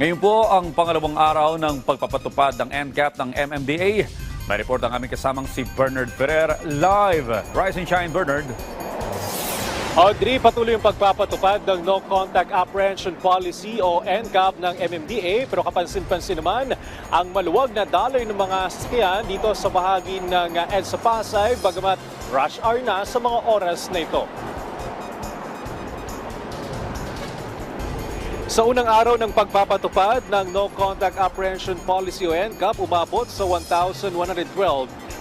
Ngayon po ang pangalawang araw ng pagpapatupad ng NCAP ng MMDA. May report ang aming kasamang si Bernard Ferrer live. Rise and shine, Bernard. Audrey, patuloy yung pagpapatupad ng No Contact Apprehension Policy o NCAP ng MMDA pero kapansin-pansin naman ang maluwag na daloy ng mga sasakyan dito sa bahagi ng EDSA Pasay bagamat rush hour na sa mga oras na ito. Sa unang araw ng pagpapatupad ng No Contact Apprehension Policy o NCAP, umabot sa 1,112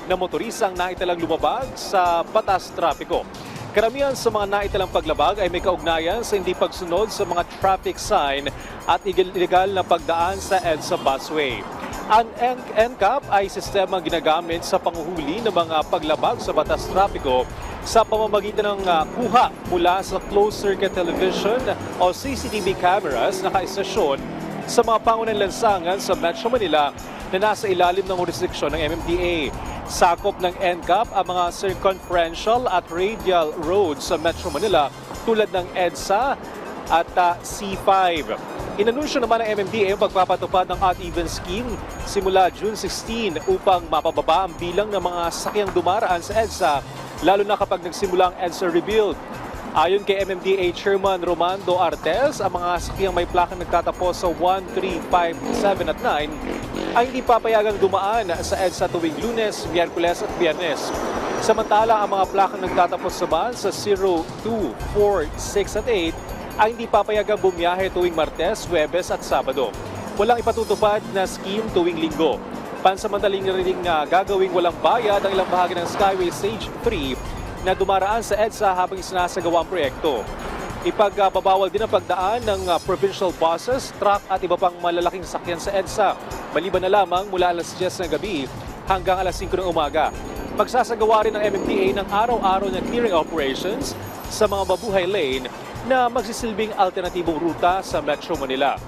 na motorisang naitalang lumabag sa batas trapiko. Karamihan sa mga naitalang paglabag ay may kaugnayan sa hindi pagsunod sa mga traffic sign at illegal na pagdaan sa EDSA busway. Ang NCAP ay sistemang ginagamit sa panguhuli ng mga paglabag sa batas trapiko sa pamamagitan ng ah, kuha mula sa closed-circuit television o CCTV cameras na kaistasyon sa mga pangunang lansangan sa Metro Manila na nasa ilalim ng jurisdiksyon ng MMDA. Sakop ng NCAP ang mga circumferential at radial roads sa Metro Manila tulad ng EDSA at ah, C5. Inanunsyo naman ng MMDA ang pagpapatupad ng odd-even scheme simula June 16 upang mapababa ang bilang ng mga sasakyang dumaraan sa EDSA lalo na kapag nagsimula ang EDSA rebuild. Ayon kay MMDA Chairman Romando Artes, ang mga sasakyang may plakang nagtatapos sa 1, 3, 5, 7 at 9 ay hindi papayagang dumaan sa EDSA tuwing lunes, miyerkules at biyernes. Samantala, ang mga plakang nagtatapos naman sa 0, 2, 4, 6 at 8 ay hindi papayagang bumiyahe tuwing Martes, Huwebes at Sabado. Walang ipatutupad na scheme tuwing linggo. Pansamantaling rin nga gagawing walang bayad ang ilang bahagi ng Skyway Stage 3 na dumaraan sa EDSA habang isinasagawa ang proyekto. Ipagbabawal din ang pagdaan ng ah, provincial buses, truck at iba pang malalaking sakyan sa EDSA. Maliban na lamang mula alas 10 ng gabi hanggang alas 5 ng umaga. Magsasagawa rin ng MMDA ng araw-araw na clearing operations sa mga mabuhay lane na magsisilbing alternatibong ruta sa Metro Manila.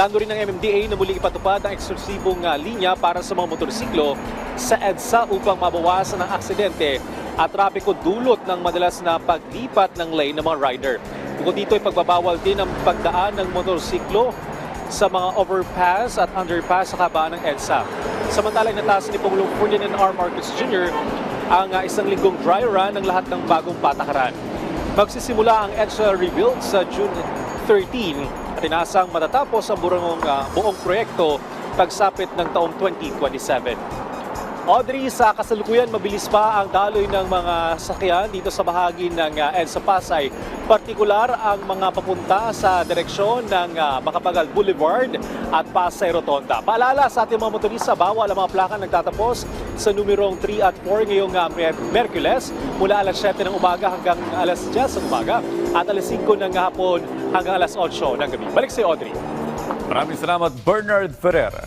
Plano rin ng MMDA na muling ipatupad ang eksklusibong ah, linya para sa mga motorsiklo sa EDSA upang mabawasan ang aksidente at trapiko dulot ng madalas na paglipat ng lane ng mga rider. Bukod dito ay pagbabawal din ang pagdaan ng motorsiklo sa mga overpass at underpass sa kabaan ng EDSA. Samantalang natasan ni Pangulong Ferdinand R. Marcos Jr. ang ah, isang linggong dry run ng lahat ng bagong patakaran. Magsisimula ang EDSA rebuild sa June 13 at inasang matatapos ang buong, ah, buong proyekto pagsapit ng taong 2027. Audrey, sa kasalukuyan, mabilis pa ang daloy ng mga sakyan dito sa bahagi ng uh, EDSA Pasay. Partikular ang mga papunta sa direksyon ng ah, Makapagal Boulevard at Pasay Rotonda. Paalala sa ating mga motorista, bawal ang mga plaka nagtatapos sa numerong 3 at 4 ngayong uh, Merkules mula alas 7 ng umaga hanggang alas 10 ng umaga at alas 5 ng hapon hanggang alas 8 ng gabi. Balik si Audrey. Maraming salamat, Bernard Ferrer.